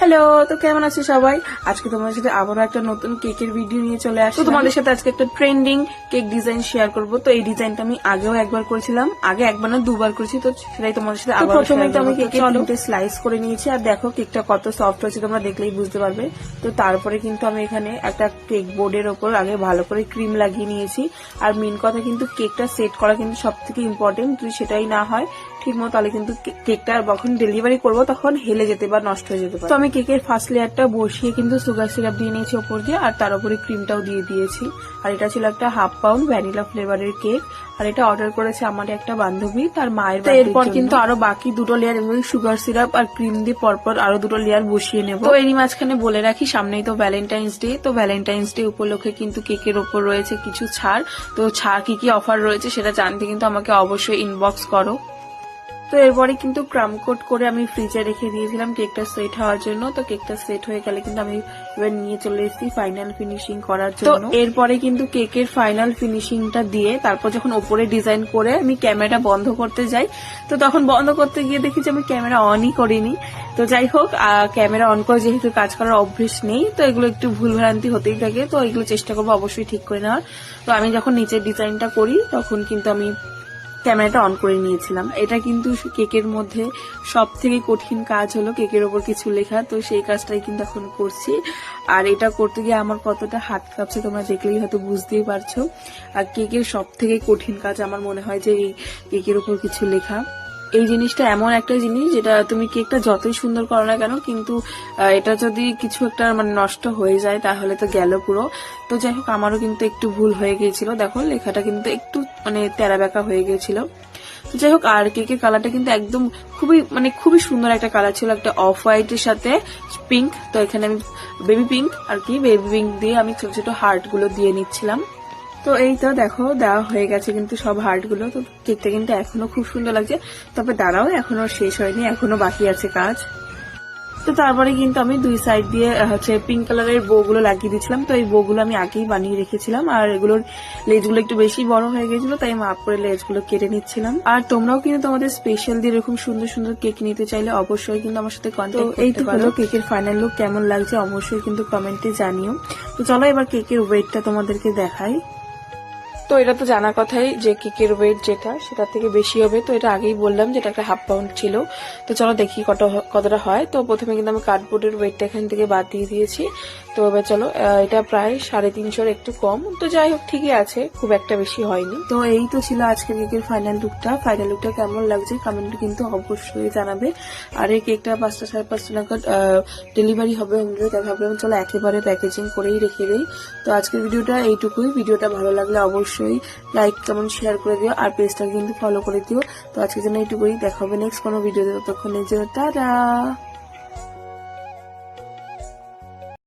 Hello তো কেমন আছো সবাই? আজকে তোমাদের সাথে আবারও একটা নতুন কেকের ভিডিও নিয়ে চলে আসছি তোমাদের সাথে আজকে একটা ট্রেন্ডিং কেক ডিজাইন শেয়ার করব। তো এই ডিজাইনটা আমি আগেও একবার করেছিলাম আগে একবার না দুবার করেছি তো সেটাই তোমাদের সাথে আবার প্রথমে তো আমি কেকের তিনটে স্লাইস করে নিয়েছি আর দেখো কেকটা কত সফট হয়েছে তোমরা দেখলেই বুঝতে পারবে। তো তারপরে কিন্তু আমি এখানে একটা কেক বোর্ডের ওপর আগে ভালো করে ক্রিম লাগিয়ে নিয়েছি। আর মেন কথা কিন্তু কেকটা সেট করা কিন্তু সব থেকে ইম্পর্টেন্ট যদি সেটাই না হয় ঠিক মতো তাহলে কিন্তু কেকটা যখন ডেলিভারি করব তখন হেলে যেতে বা নষ্ট হয়ে যেতে পারে। তো আমি কেকের ফার্স্ট লেয়ারটা বসিয়ে কিন্তু সুগার সিরাপ দিয়ে নিয়েছি ওপর দিয়ে আর তার উপরে ক্রিমটাও দিয়ে দিয়েছি। আর এটা ছিল একটা হাফ পাউন্ড ভ্যানিলা ফ্লেভারের কেক আর এটা অর্ডার করেছে আমার একটা বান্ধবী তার মায়ের এরপর কিন্তু আরও বাকি দুটো লেয়ার এভাবে সুগার সিরাপ আর ক্রিম দিয়ে পরপর আরও দুটো লেয়ার বসিয়ে নেব। তো এরই মাঝখানে বলে রাখি সামনেই তো ভ্যালেন্টাইন্স ডে তো ভ্যালেন্টাইন্স ডে উপলক্ষে কিন্তু কেকের ওপর রয়েছে কিছু ছাড়। তো ছাড় কি কি অফার রয়েছে সেটা জানতে কিন্তু আমাকে অবশ্যই ইনবক্স করো। তো এরপরে কিন্তু ক্রাম কোট করে আমি ফ্রিজে রেখে দিয়েছিলাম কেকটা সেট হওয়ার জন্য তো কেকটা সেট হয়ে গেলে কিন্তু আমি এবার নিয়ে চলে এসেছি ফাইনাল ফিনিশিং করার জন্য। এরপরে কিন্তু কেকের ফাইনাল ফিনিশিংটা দিয়ে তারপর যখন ওপরে ডিজাইন করে আমি ক্যামেরাটা বন্ধ করতে যাই তো তখন বন্ধ করতে গিয়ে দেখি যে আমি ক্যামেরা অনই করিনি। তো যাই হোক ক্যামেরা অন করে যেহেতু কাজ করার অভ্যেস নেই তো এগুলো একটু ভুল ভ্রান্তি হতেই থাকে তো এগুলো চেষ্টা করব অবশ্যই ঠিক করে নেওয়ার। তো আমি যখন নিচের ডিজাইনটা করি তখন কিন্তু আমি ক্যামেরাটা অন করে নিয়েছিলাম। এটা কিন্তু কেকের মধ্যে সব থেকে কঠিন কাজ হলো কেকের ওপর কিছু লেখা, তো সেই কাজটাই কিন্তু এখন করছি। আর এটা করতে গিয়ে আমার কতটা হাত কাঁপছে তোমরা দেখলেই হয়তো বুঝতেই পারছ। আর কেকের সব থেকে কঠিন কাজ আমার মনে হয় যে এই কেকের ওপর কিছু লেখা। এই জিনিসটা এমন একটা জিনিস যেটা তুমি কেকটা যতই সুন্দর করো না কেন, কিন্তু এটা যদি কিছু একটা মানে নষ্ট হয়ে যায়, তাহলে তো গেল পুরো। তো যাই হোক, আমারও কিন্তু একটু ভুল হয়ে গিয়েছিল। দেখো, লেখাটা কিন্তু একটু মানে তেরা বেঁকা হয়ে গিয়েছিল। তো যাই হোক, আর কেকের কালারটা কিন্তু একদম খুবই মানে খুবই সুন্দর একটা কালার ছিল। একটা অফ হোয়াইটের সাথে পিঙ্ক, তো এখানে আমি বেবি পিঙ্ক আর কি, বেবি পিঙ্ক দিয়ে আমি ছোট ছোট হার্টগুলো দিয়ে নিচ্ছিলাম। তো এই তো দেখো দেওয়া হয়ে গেছে কিন্তু সব হার্টগুলো। তো কেকটা কিন্তু এখনও খুব সুন্দর লাগছে। তবে দাঁড়াও এখনও শেষ হয়নি এখনও বাকি আছে কাজ। তো তারপরে কিন্তু আমি দুই সাইড দিয়ে হচ্ছে পিঙ্ক কালারের বউগুলো লাগিয়ে দিয়েছিলাম। তো এই বউগুলো আমি আগেই বানিয়ে রেখেছিলাম। আর এগুলোর লেজগুলো একটু বেশি বড় হয়ে গেছিল তাই মাপ করে লেজগুলো কেটে নিচ্ছিলাম। আর তোমরাও কিন্তু তোমাদের স্পেশাল দিয়ে এরকম সুন্দর সুন্দর কেক নিতে চাইলে অবশ্যই কিন্তু আমার সাথে কন্ট্যাক্ট এই তো হলো কেকের ফাইনাল লুক কেমন লাগছে অবশ্যই কিন্তু কমেন্টে জানিও। তো চলো এবার কেকের ওয়েটটা তোমাদেরকে দেখাই। তো এটা তো জানা কথাই যে কেকের ওয়েট যেটা সেটা থেকে বেশি হবে। তো এটা আগেই বললাম যেটা একটা হাফ পাউন্ড ছিল। তো চলো দেখি কত কতটা হয়। তো প্রথমে কিন্তু আমি কার্ডবোর্ডের ওয়েটটা এখান থেকে বাদ দিয়ে দিয়েছি। তো এবার চলো এটা প্রায় সাড়ে তিনশোর একটু কম। তো যাই হোক, ঠিকই আছে, খুব একটা বেশি হয়নি। তো এই তো ছিল আজকের কেকের ফাইনাল লুকটা ফাইনাল লুকটা কেমন লাগছে কমেন্ট কিন্তু অবশ্যই জানাবে। আর এই কেকটা পাঁচটা সাড়ে পাঁচটা নাগাদ ডেলিভারি হবে। হোম ডেলিভারি ভাবলাম চলো একেবারে প্যাকেজিং করেই রেখে দিই। তো আজকের ভিডিওটা এইটুকুই। ভিডিওটা ভালো লাগলে অবশ্যই লাইক কমেন্ট শেয়ার করে দিও, আর পেজটাকে কিন্তু ফলো করে দিও। তো আজকের জন্য এইটুকুই। দেখা হবে নেক্সট কোনো ভিডিওতে ততক্ষণের জন্য, টাটা!